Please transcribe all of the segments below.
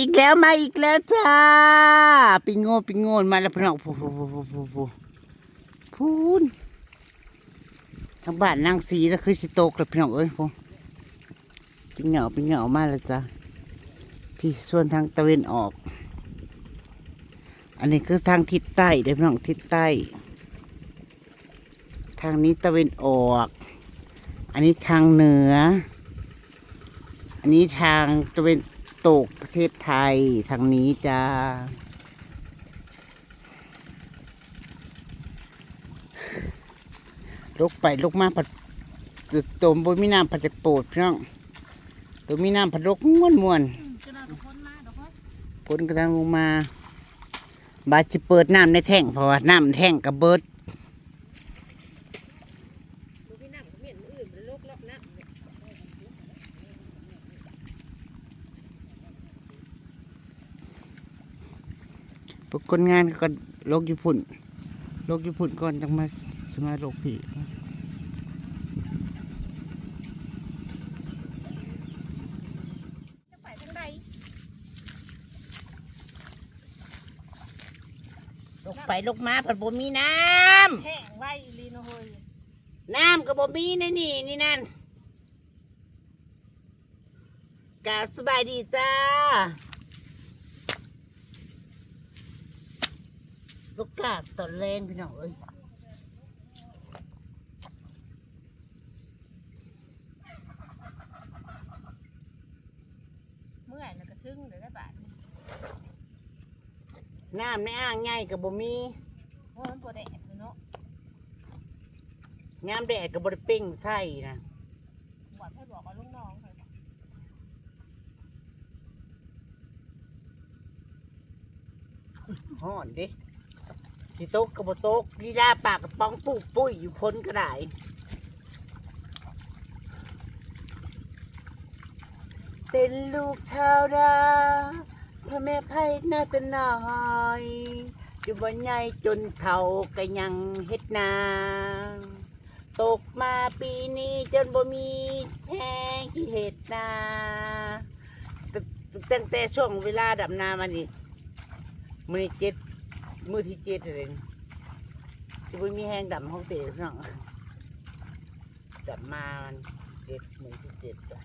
อีกแล้วมาอีกแล้วจ้าปิงโง่ปิงโง่มาแล้วพี่น้องพูพูพูพูพูพูพูนทางบ้านนางสีแล้วคือสิโตกแล้วพี่น้องเอ้ยพูปิงเหงาปิงเหงามาแล้วจ้าพี่ส่วนทางตะเวนออก อันนี้คือทางทิศใต้เด้อพี่น้องทิศใต้ ทางนี้ตะเวนออก อันนี้ทางเหนือ อันนี้ทางตะเวน ตกประเทศไทยทางนี้จ้าลุกไปลุกมาผัดจุดตมบนมีน้ำผัดจะโปรดพี่น้องตัวมีน้ำผัดลกม้วนม้วนจะน่าทุกคนมาเดี๋ยวเขาๆฝนกำลังลงมา บาดจะเปิดน้ำในแท่งเพราะว่าน้ำแท่งกับเบิดดูพี่น้ำเขาเมียนมืออื่นเป็นโรครอบน้ำเนี่ย พว กคนงานก็โลกญี่ปุ่นโลกญี่ปุ่นก่อนจังมาสมาโลกพี่จะไปทางใดลกไปลกมาผัดบ่มีน้แห้งไว้ลีโนโฮยำน้ำก็บ่มีในนี่นี่นั่นกาสบายดีจ้า ลูกกาตอนแรงพี่น้องเอ้ยเมื่อยแล้วก็ซึ้งเดี๋ยวได้บาทนี่น้ำในอ่างใหญ่ก็บ่มีเพราะมันปวดแดดเลยเนาะยามแดดก็บ่ได้เป้งใส่นะหวัดให้บอกกับลูกน้องเลยฮ้อนเดิ สิตกก็บ่ตกลีลาปากกระป๋องปุกปุ้ยอยู่พ้นก็ได้เป็นลูกชาวนาพ่อแม่ไพ่หน้าตาน้อยอยู่บ่ใหญ่จนเฒ่าก็ยังเฮ็ดนา ตกมาปีนี้จนบ่มีแท้ที่เฮ็ดนาตั้งแต่ช่วงเวลาดับนามานี่มือนี้เจ็ด มื้อที่เจ็ดเลยสิบ่มีแห้งดำห้องเตะพี่น้องดับมามันเจ็ดมื้อที่เจ็ดจ้ะ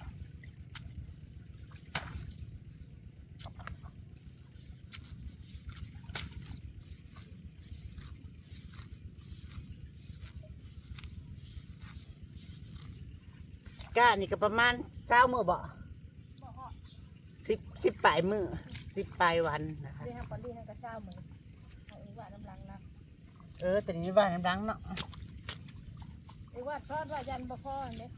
ก้านี่ก็ประมาณเศร้ามือบ่บอกว่าสิบสิบปลายมือสิบปลายวันนะคะดีให้คนดีให้กระเจ้ามือเอาอีกว่าน้ำลังนะ เออแต่นี้ว่าน้ำดังเนาะอีกว่าทอดว่ายันบ่พอเนี่ย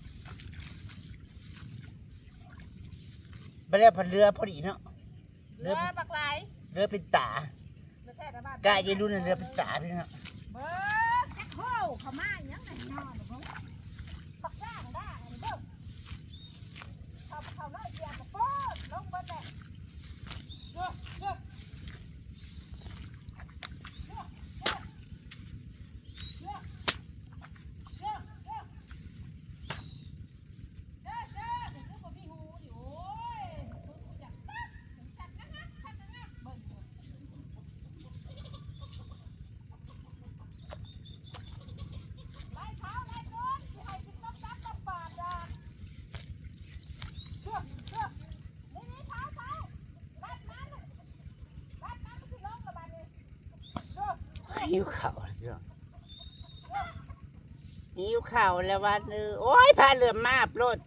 ไปเรียกพันเรือพอดีเนาะเรือปักไหลเรือเป็นตาเรือแค่ตะบ้านกาจะรู้ในเรือเป็นตาพี่เนาะเบิร์ดแจ็คโฮเขามาอย่างนั้นนอนเขาปักย่างได้เด้อเขาเขาไล่เกียร์กับโป๊ดลงเบิดเลยเด้อเด้อ หิวข่าวพี่เนาะหิวข่าวแล้ววันเออโอ้ยพาเรือมาบรถ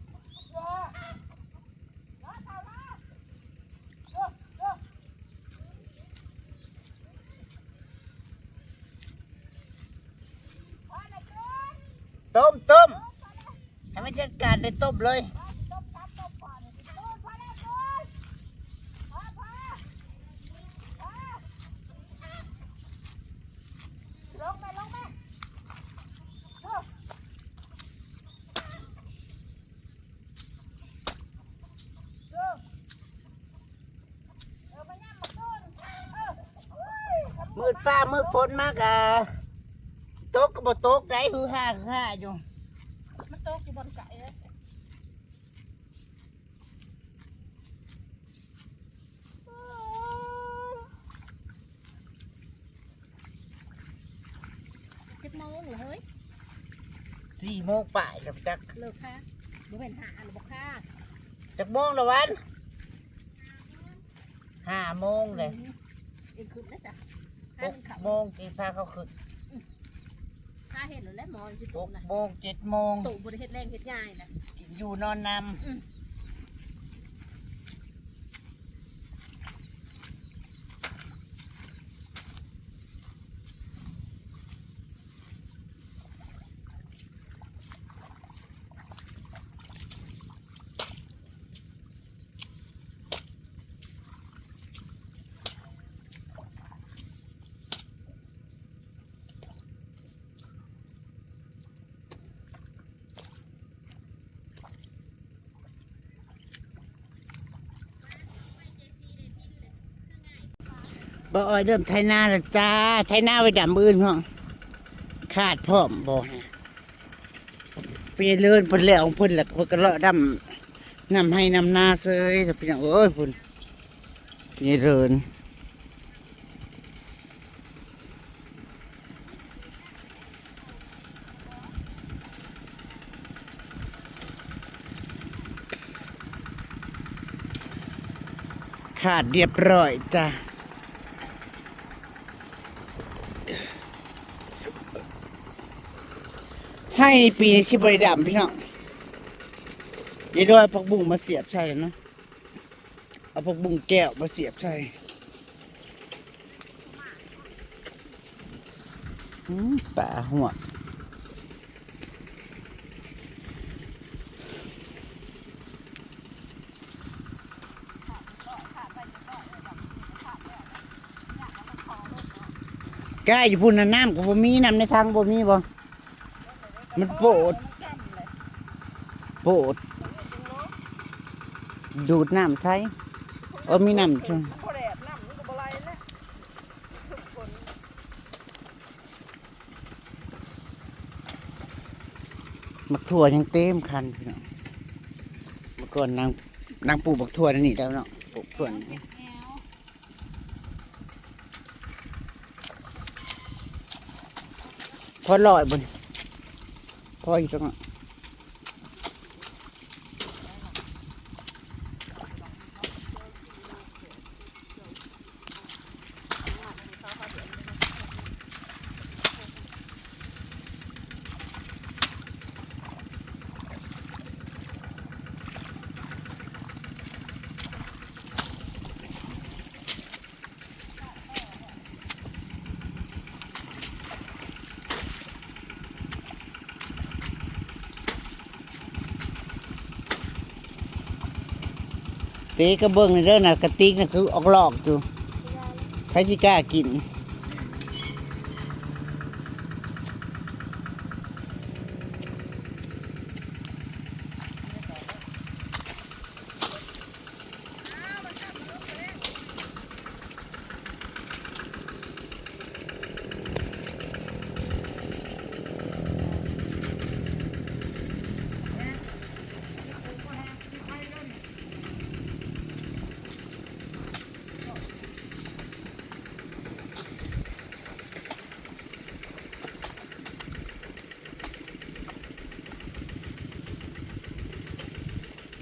ต้มต้มให้มันจัดการได้ต้มเลย ค่ะอยู่มันตกอยู่บนไก่เลยจิบโมงหรือเฮ้ยสี่โมงป่ายกับจักเลิกค่ะหนูเป็นหาหรือบอกค่ะจักโมงละวันห้าโมงเลยอีกคืนนะจ๊ะหกโมงกีพาเขาคืน ห้าเห็นหรือแล้วหมอนสิหตุกกนะโมงเจ็ดโมงตุกบริเฮ็ดแรงเฮ็ดง่ายนะกินอยู่นอนนอืม บ่ออยเริ่มไทยนาแล้วจ้าไทยนาไว้ดำอื่นพ่องขาดพร้อมบ่เปียเลื่อนเพิ่นแล้วเพิ่นแล้วเพิ่นก็เลาะดำนำให้นำหน้าเซยแล้วเป็นอย่างเอ้ยพุ่นเปียเลื่อนขาดเรียบร้อยจ้า ให้ใน ปีนี้ชิบริดำพี่น้องยายดอยผักบุ้งมาเสียบใส่แล้วเนาะเอาผักบุ้งแก้วมาเสียบใส่อืมป่าหัวใกล้อยู่พุ่นน้ำก็บ่มีน้ำในทางบ่มีบ่ มันโปดโปดดูดน้ำใช้เออมีน้ำใช่มันก็บ่ไหลแล้วทุกคนมักถั่วยังเต็มคันพี่น้องเมื่อก่อนนางนางปลูกบักถั่วนี่แล้วเนาะปลูกถั่วนี่พอลอยบน พ เตะกระเบื้องในเรื่องน่ะกระติกน่ะคือออกหลอกอยู่ใครที่กล้ากิน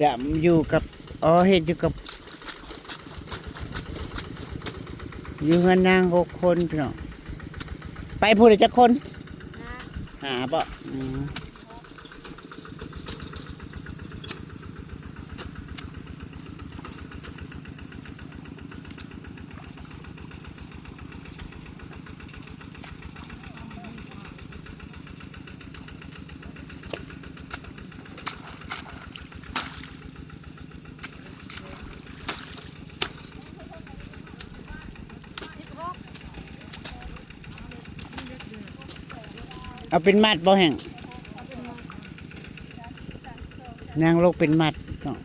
ดำอยู่กับอ๋อเห็ดอยู่กับอยู่กันนางหกคนพี่น้องไปพูดเลยจักคนนะหาบ่อื เอาเป็นมัดบ่แห่งนางโลกเป็นมัดเนาะ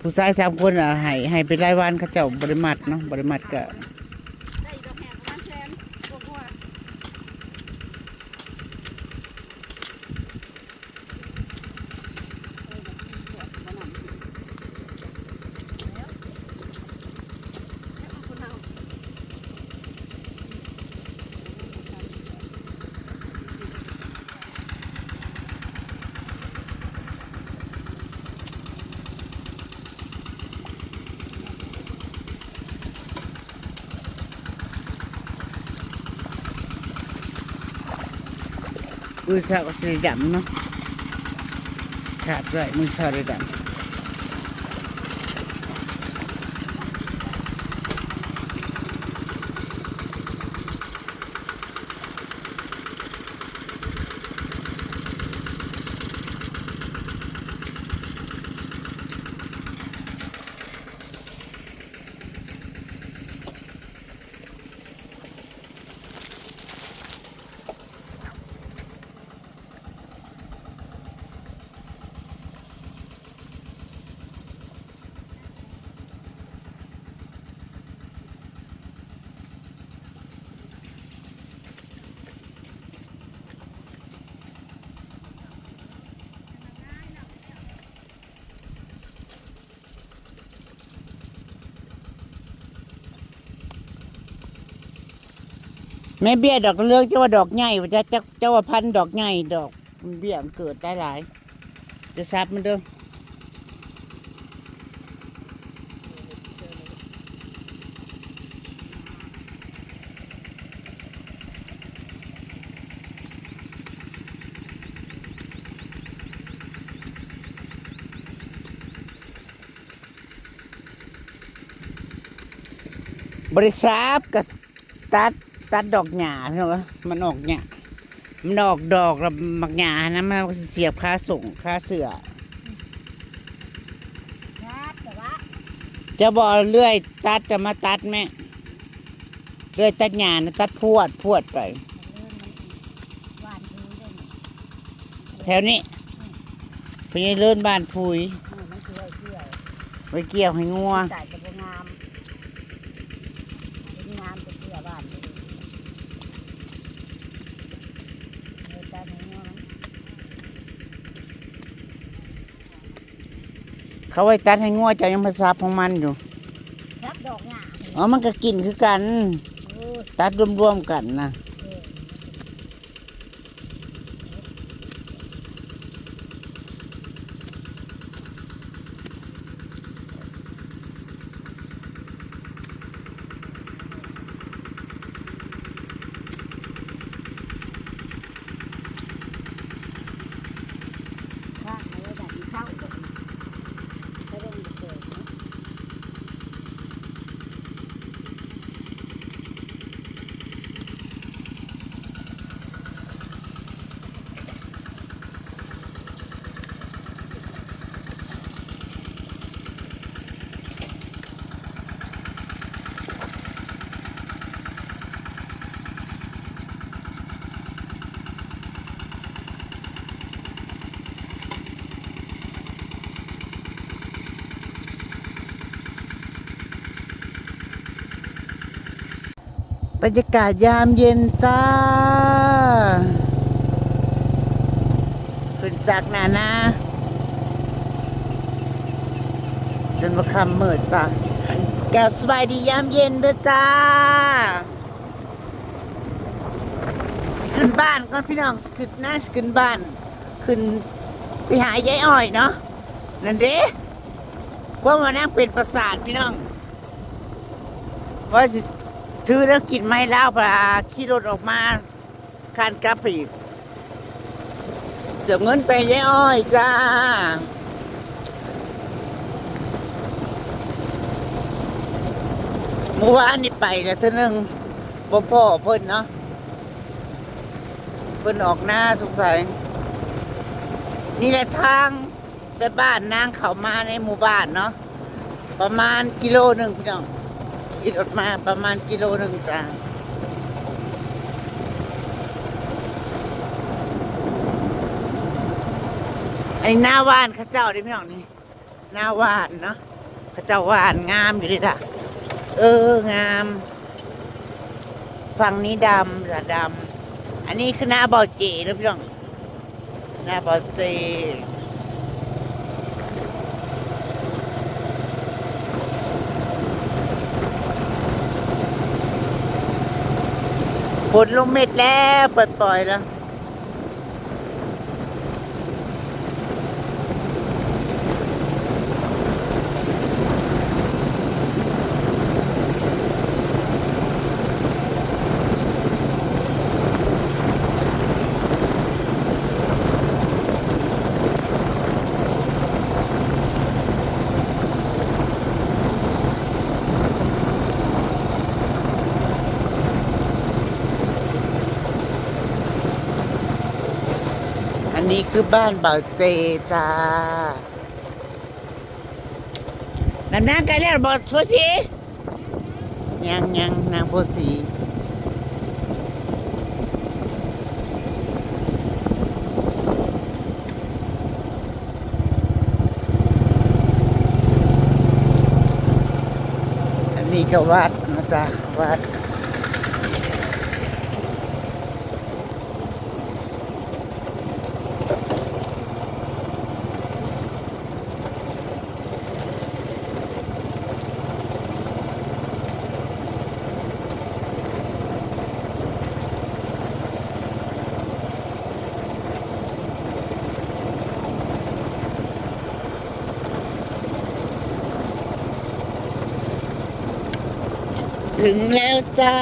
ผู้ชายสามคนอะให้ให้เป็นรายวันเขาเจ้าบริมัดเนาะบริมัดก็ ได้อีกดอกแหกประมาณแสนกว่า เมือเสาสีดำเนาะขาดด้วยมือเสาสีดำ แม่เบี้ยดอกเลือกเจ้าว่าดอกใหญ่ว่าจะเจ้าเจ้าว่าพันดอกใหญ่ดอกมันเบี้ยมันเกิดได้หลายเดี๋ยวซับมันเด้อบริษัทกับตัด ตัดดอกหญ้าพี่น้องเอ้ยมันออกหญ้ามันออกดอกแล้วมักหญ้านะมันเสียบค่าส่งค่าเสือครับแต่ว่าจะบอกเลื่อยตัดจะมาตัดแม่เลื่อยตัดหญ้านะตัดพวดพวดไปมันเริ่มมันหวานดีเลยเนี่ยแถวนี้พญเลื่อนบ้านพุยเออมันเกลือเกลือไปเกี่ยวให้งัว ใส่กระเบงามเป็นงามจะเกลือบ้านเลยเออตาหนูมัน เขาไว้ตัดให้งัวเจะยังภาษาของมันอยู่รับดอกหญ้าอ๋อมันก็กินคือกันเออตัดรวมๆกันนะ เออ ข้างในระดับที่เข้าเลยไม่ได้มีเกิดนะ บรรยากาศยามเย็นจ้าขึ้นจากหนานาจนมาคำเมิดจ้าแก้วสบายดียามเย็นเด้อจ้าสขึ้นบ้านก่อนพี่น้องสขึ้นหน้าสขึ้นบ้าน ขึ้นไปหายายอ้อยเนาะนั่นเด้ว่ามานั่งเป็นประสาทพี่น้องว่าสิ ซื้อแล้วกินไม่เล่าปลาขี่รถออกมาคานกลับไปอีกเสียเงินไปยายอ้อยจ้าเมื่อวานนี่ไปแล้วเท่านึงบ่พ่อเพิ่นเนาะเพิ่นออกหน้าสงสัย นี่แหละทางแต่บ้านนางเขามาในหมู่บ้านเนาะประมาณกิโลหนึ่งพี่น้อง ขี่รถมาประมาณกิโลหนึ่งจ้าไอ้หน้าว่านข้าเจ้าได้พี่น้องนี่หน้าว่านเนาะข้าเจ้าว่านงามอยู่เลยจ้ะเอองาม ฝั่งนี้ดำจะดำอันนี้คือหน้าบอเจนะพี่น้องหน้าบอเจ ฝนลงเม็ดแล้วปล่อยๆแล้ว นี้คือบ้านเบาเจจ้าน้ำน้ำกันแล้วบอกโพสียังยังนางโพสีอันนี้ก็วัดนะจ๊ะวัด ถึงแล้วจ้า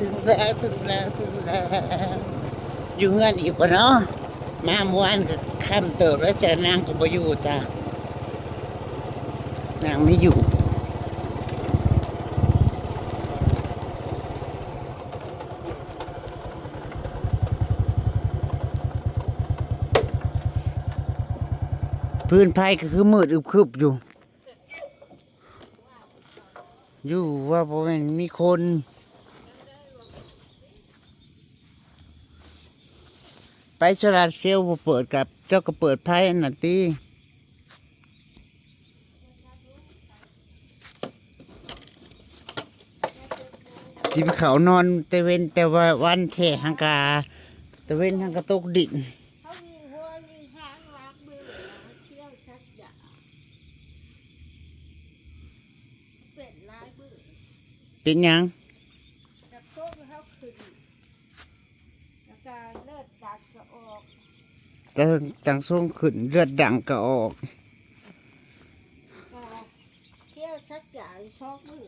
ถึงแล้วถึงแล้วถึงแล้ว อยู่เงินอีกปะเนาะมาเมื่อวานก็ค่ำเติบแล้วจะนางก็บ่อยู่จ้านางไม่อยู่พื้นไผ่ก็คือมืดอึบครึบอยู่ อยู่ว่าบ่แม่นมีคนไปสลาดเซลลบ่เปิดกับเจ้าก็เปิดไพ่อันน่ะติสิไปเขานอนแต่เว้นแต่ว่าวันแท่หังกาแต่เว้นหังกาตกดิน เขามีหัวมีหางรักเบื่อเที่ยวชักยาเป็นลายเบื่อ เป็นหยังกับโชคเขาขึ้นแล้วก็เลิศดักก็ออกแต่ต่างส่งขึ้นเลือดดังก็ออกก็เที่ยวชักยาชอกมือ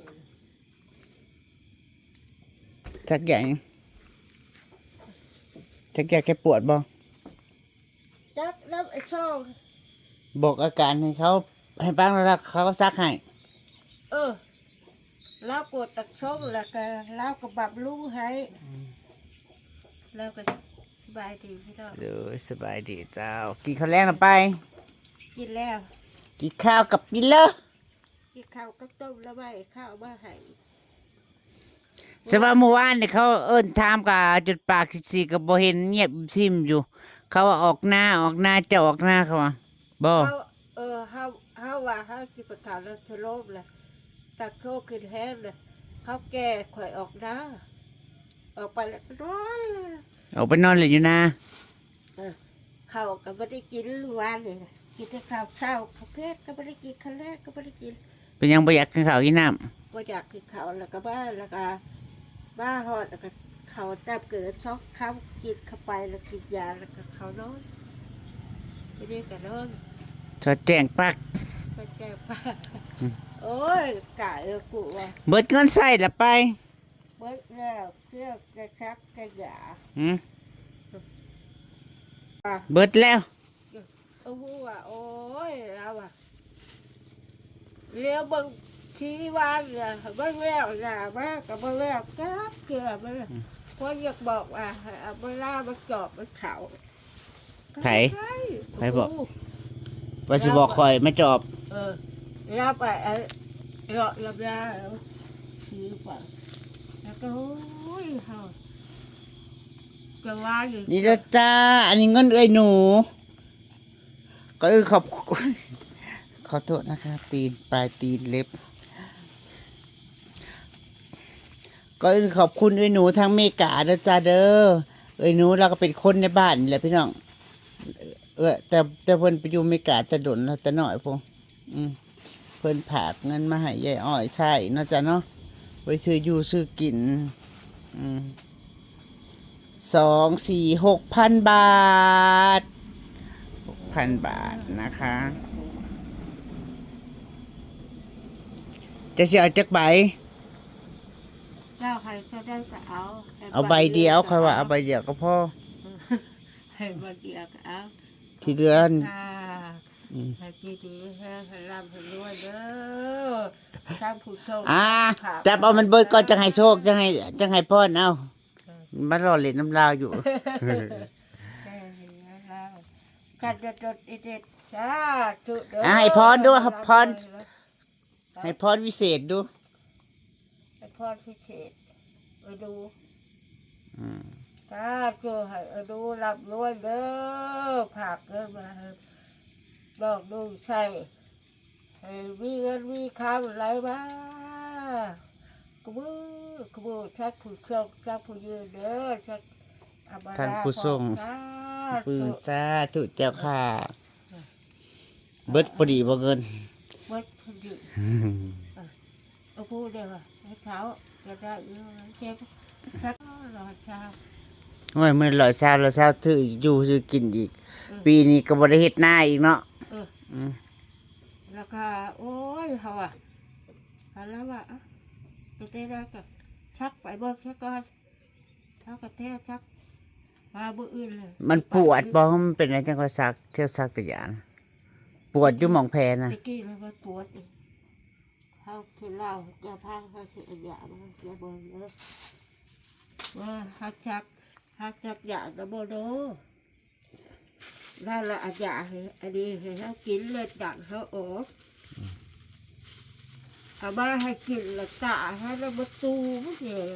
ทักอย่างทักอย่างแกปวดบ่จักแล้วไอ้ช่องบอกอาการให้เขาให้บ้างแล้วเขาก็ซักให้เออ แล้วกดตักช่องแล้วก็แล้วก็บับลูกให้แล้วก็สบายดีพี่น้องเดี๋ยวสบายดีเจ้า กินข้าวแรงนะไป กินแล้ว กินข้าวกับปิลเลอร์กินข้าวก็ต้มแล้วไว้ข้าวมาให้สว่าเมื่อวานเนี่ยเขาเอิ้นถามกับจุดปากสีกับบ่เห็นเงียบซิมอยู่ เขาว่าออกหน้าออกหน้าจะออกหน้าเขาว่าบ่เฮาเออเฮาเฮาว่าเฮาสิประกาศแล้วทะโลบเลย ตักโชคขึ้นแห้งเลยเขาแก่ข่อยออกนะออกไปแล้วก็นอนเลยออกไปนอนเลยอยู่นะข้าวก็ไม่ได้กินวานเลยนะกินแต่ข้าวเช้าข้าวเพชรก็ไม่ได้กินข้าวแรกก็ไม่ได้กินเป็นหยังบ่อยากกินข้าวกินน้ำก็อยากกินข้าวแล้วก็บ้าแล้วก็บ้าหอดแล้วก็ข้าวแตบเกิดช็อกข้าวกินเข้าไปแล้วกินยาแล้วก็ข้าวนอนไม่ได้กันนอนสอดแจ้งปักก็แก้ป้า โอ้ยกะเออกูว่าเบิดเงินใส่ละไปเบิดแล้วเพื่อกระชักกระหยาหืมอะเบิดแล้วโอ้โหว่ะโอ้ยเราอะเลี้ยวเบังทีวานเนี่ยเบิ่งแล้วนะว่ากับเบิ่งแล้วก็เกลือมันน่ะเพราะอยากบอกว่าให้เอาเวลามาจอบมันเขาไผ ใช่ไผบอกโโหว่าสิบอกคอยมาจอบ เออ รับไปเออรับรับยาซื้อไปแล้วก็โอ้ยเฮาจะว่าอยู่นี่ละจ้า อันนี้เงินเอ้ยหนู ก็เออขอบคุณขอโทษนะคะ ตีนปลายตีนเล็บ ก็เออขอบคุณเอ้ยหนูทางเมกาเด้อจ้าเด้อ เอ้ยหนูเราก็เป็นคนในบ้านนี่แหละพี่น้อง เออแต่แต่เพิ่นไปอยู่เมกาจะดนแล้วแต่น้อยพงอืม เพิ่นผากเงินมาให้ยายอ้อยใช่เนาะจ้ะเนาะไว้ซื้ออยู่ซื้อกินอืมสองสี่หกพันบาทหกพันบาทนะคะจะเสียจักใบเจ้าใครก็ได้ก็เอา เอาใบเดียวค่อยว่าเอาใบเดียวก็พอให้ใบเดียวก็เอา ที่เดือนค่ะอืม ให้ดีดีๆให้ให้ร่ำให้รวยเด้อสร้างผู้โชคอ่าจับเอามันเบิดก่อนจะให้โชคจะให้จะให้พ่อนเอามารอเล่นน้ำลาวอยู่ให้ให้ร่ำกันจะจดอีเด็ดจ้าจุดเด้ออะให้พรด้วยครับพรให้พรวิเศษดูให้พรพิเศษไปดูอืมจ้าเจอให้ไปดูรับรวยเด้อผักเด้อมาให้ บอกดูใช่ให้มีเงินมีคำอะไรบ้างกระบือกระบือชักผู้ชมชักผู้ยืนเด้อชักอับดท่านผู้ทรงจ้าปืนสาธุเจ้าค่ะ เบิดพอดีบ่เงินเมื่อผู้ยืนเอาพูดเดี๋ยวให้เขาจะได้เยอะเจ็บชักรอเช้าโอ้ยมันลอยซาลอยซาถืออยู่ถือกินอีก ปีนี้ก็บ่ได้เฮ็ดหน้าอีกเนาะเอออืมแล้วก็โอ้ยเขาอะเขาแล้วว่าอะไปเตะได้กับชักไปเบิกชักก่อนเขากระเทชักมาเบื่ออื่นเลยมันปวดบ่มันเป็นอะไรจังก็ซักเที่ยวซักตะยานปวดอยู่หมองแผลนะตะกี้มันว่าปวดอีกเขาคือเหล้าจะพังเขาคืออยามันจะเบิ่งเลยว่าฮักชักฮักชักยาตะโบโดนั่นละ อาจารย์ให้อันนี้ให้เขากินเลยดังเขาออกเอามาให้กินและกะให้เราประตูไม่เจอ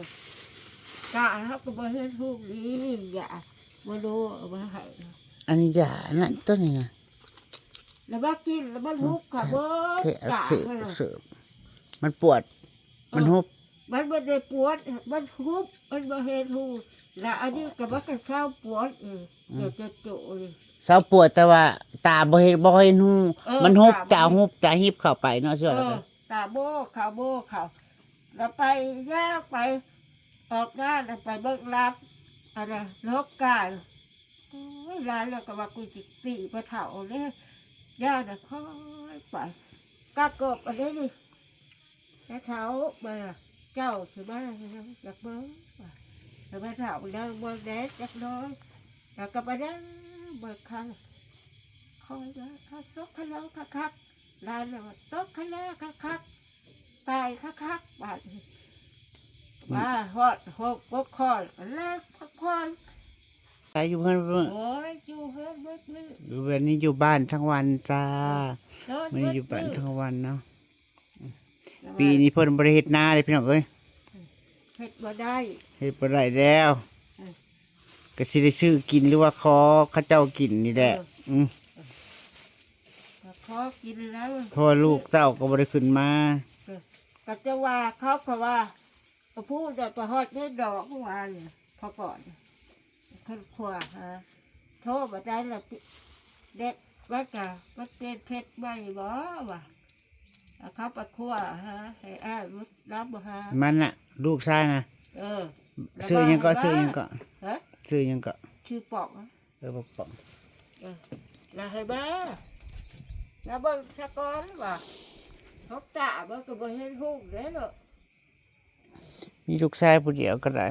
กะเขาก็มาเห็นทุกนี้อย่ามาดูเอามาให้อันนี้ยานั่นต้นนี่นะแล้วมากินแล้วมันทุกข์ค่ะเบิ้แค่อักกะเสบให้อัเรากเสบมันปวด มันหุบมันไม่ได้ปวด มันทุบมันมาเห็นทุกข์แล้วอันนี้ก็มันก็เข้าปวดเออเดี๋ยวจะโจเลย เศร้าปวดแต่ว่า ตาบ่เห็นบ่เห็นหูเออมันหุบตาบ่ตาหุบตาหิบเข้าไปเนาะเชื่อเอแล้วอกันตาโบเขาโบเขาแล้วไปยากไป ออกงานแล้วไปเบิกรับอะไรลกกายโอ้ยร้านแล้วก็ว่ากูจิตีไปเถ่าเลยย่าน่ะค่อยไปกากบอันนี้นี่แล้วเท้ามาเจ้าถือบ้านอยากเบิ้งว่ะแล้วไปเถ่าเดินบนแดดจักน้อยแล้วก็ไปนั่ง เบิกคันคอยเลยคักตกคันแล้วคักคักๆร้านแล้วว่าตกคันแล้วคักคักๆตายคักคักๆบาดนี้มาฮอดหกบกคอนแล้วพักผ่อนตายอยู่เพิ่นเพิ่นโอ้ยอยู่เฮ็ดเบิดมืออยู่วันนี้อยู่บ้านทั้งวันจ้าโดนไม่เบิได้ดอยู่บ้านมือทั้งวันเนาะปีนี้เพิ่นบ่ได้เฮ็ดนาเลยพี่น้องเอ้ยเฮ็ดบ่ได้เฮ็ดบ่ได้แล้วเออ ก็สิได้ซื้อกินหรือว่าขอเขาเจ้ากินนี่แหละเอออืมก็ขอกินแล้วเพราะว่าลูกเต้าก็บ่ได้ขึ้นมาก็จะว่าเขาก็ว่าก็พูดแต่ประฮอดได้ดอกเมื่อวานเนี่ยพอก่อนขึ้นขวาฮะโทษบ่ได้ละติเด็ดว่าจะว่าเป็นเพชรใบบ่วะเอาเขาไปขวาฮะให้อ้ายมุดรับบ่ฮะมันน่ะ ลูกชายน่ะเออซื้อหยังก็ซื้อหยังก็ฮะ ซื้อหยังก็ชื่อปอกนะเออบ่ปอง là hơi bé là bơ cha con mà hốc tạ bơ cái bơ hết hung đấy rồi มีลูกชายผู้เดียวก็ได้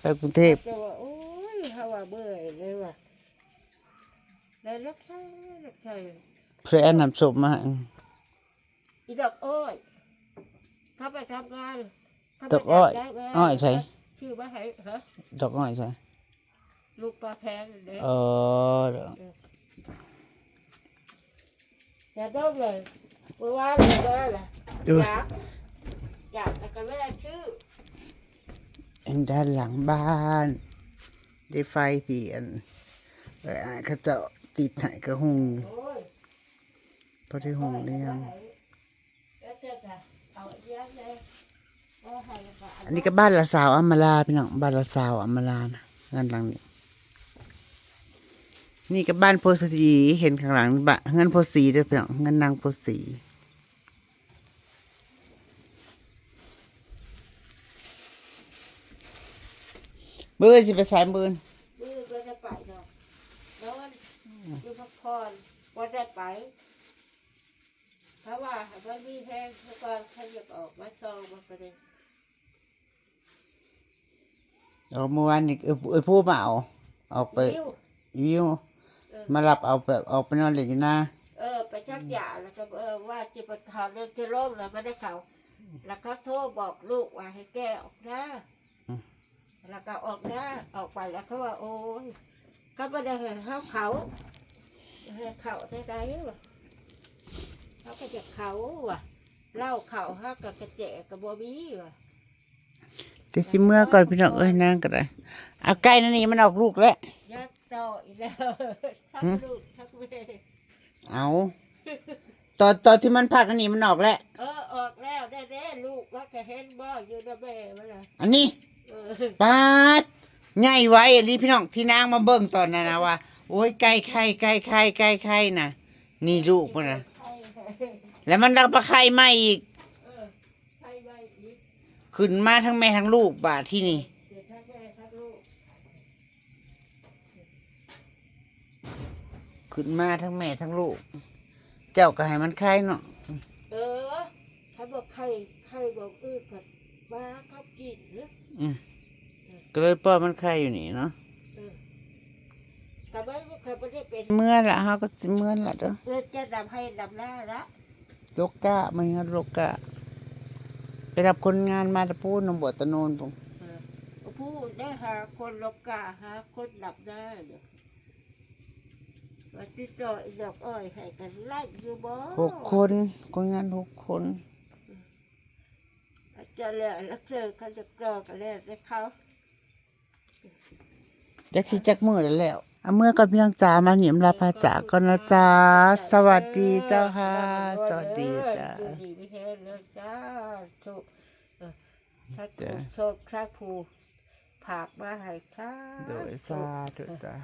ไปกรุงเทพ rồi mà ôi how mà bơi đây mà đây rất hay rất hay เพื่อแอนนำศพมาให้ đi đọc ôi khắp bài khắp ngai Đọc ôi, ôi thầy. chưa bác hãy hả ดอกอ้อยใช่ lúc ba phe đấy เออเดี๋ยว nhà đâu rồi bữa qua rồi đó là ดู dạ dạ là cái bé chứ อันด้านหลังบ้าน ได้ไฟที่อันเออเขาเจะติดให้กระหุง ôi พอได้หุงหรือยังอันนี้ก็บ้านละสาวอำมาลาพี่น้องบ้านละสาวอำมาลานะงานหลังนี้ นี่ก็บ้านโพสีเห็นข้างหลังบ้านเงินโพสีเด้วยพี่น้องเงินนางโพสีเบื่อสิไปสายมือนมือก็จะไปเนาะนอนอยู่พักผ่อนว่าได้ไปเพราะว่ามันมีแพงแล้วก็ขยับออกมาซองมันก็เลยเอาเมื่อวานนี่เออเออผู้มาเอาเอาไปยิ้ววิว มารับเอาแบบเอาไปนอนเล่นอยู่หน้าเออ ไปชักยาแล้วก็เออว่าจะไปข่าวเรื่องจะล่มแล้วไม่ได้ข่าวแล้วก็โทรบอกลูกว่าให้แก้ออกหน้าแล้วก็ออกหน้าออกไปแล้วเขาว่าโอ้ยก็ไม่ได้เห็นเขาเขาให้เขาได้ไรวะเขาก็จะเขาว่ะเล่าเขาฮักกับกระเจกับบัวบี้ว่ะเดี๋ยวสิเมื่อก่อนพี่น้องเอ้ยนางก็ได้เอาไก่นั่นนี่มันออกลูกแล้วยักษ์ ต่ออีกแล้วทักหืมลูกทักเวเอาตอนตอนที่มันพักอันนี้มันออกแล้ว เออออกแล้วได้ได้ลูกว่าจะเห็นบ่อยู่ระเบ้มาละอันนี้เออปาดใหญ่ไว้อันนี้พี่น้องที่นางมาเบิ่งตอนนั้นนะว่า โอ้ยไก่ไข่ไก่ไข่ไก่ไข่น่ะ นี่ลูกมันนะใช่ใช่แล้วมันดักปลาไข่ใหม่อีก เออใช่ไว้อีกขึ้นมาทั้งแม่ทั้งลูกบาดที่นี่ เดี๋ยวทักแม่ทักลูก ขึ้นมาทั้งแม่ทั้งลูก เจ้าก็ให้มันไข่เนาะเออถ้าบอกใครใครบอกอืดผัดบ้าเขากินหรือก็เลยปล่อยมันไข่อยู่นี่เนาะเออแต่ว่าใครไม่ได้เป็นเมื่อละเฮาก็สิเมื่อละเด้อเออจะดำให้ดำหน้าละโลกะมันฮะโลกะ ไปรับคนงานมาตะพูนนบวตะโนนผมเออผู้ได้หาคนลบกาหาคนดับได้เดี๋ยว ว่าติดต่ออีดอกอ้อยให้กันไล่อยู่บ่หกคนคนงานหกคนจะเหลือแล้วเจอเขาจะกรอกันแล้วได้เขาจักสิจักมือแล้วแหล้วเอาเมื่อก่อนพี่น้องจ๋ามาเหนียมลาพาจากก่อนนะจ๊ะสวัสดีเจ้าค่ะ สวัสดีจ้าดูดีไม่แห้งเลยจ้าถูกเออถ้าถูจ้ะกโชคถ้าผูผากมาให้ค่ะโดยสาธุจ้า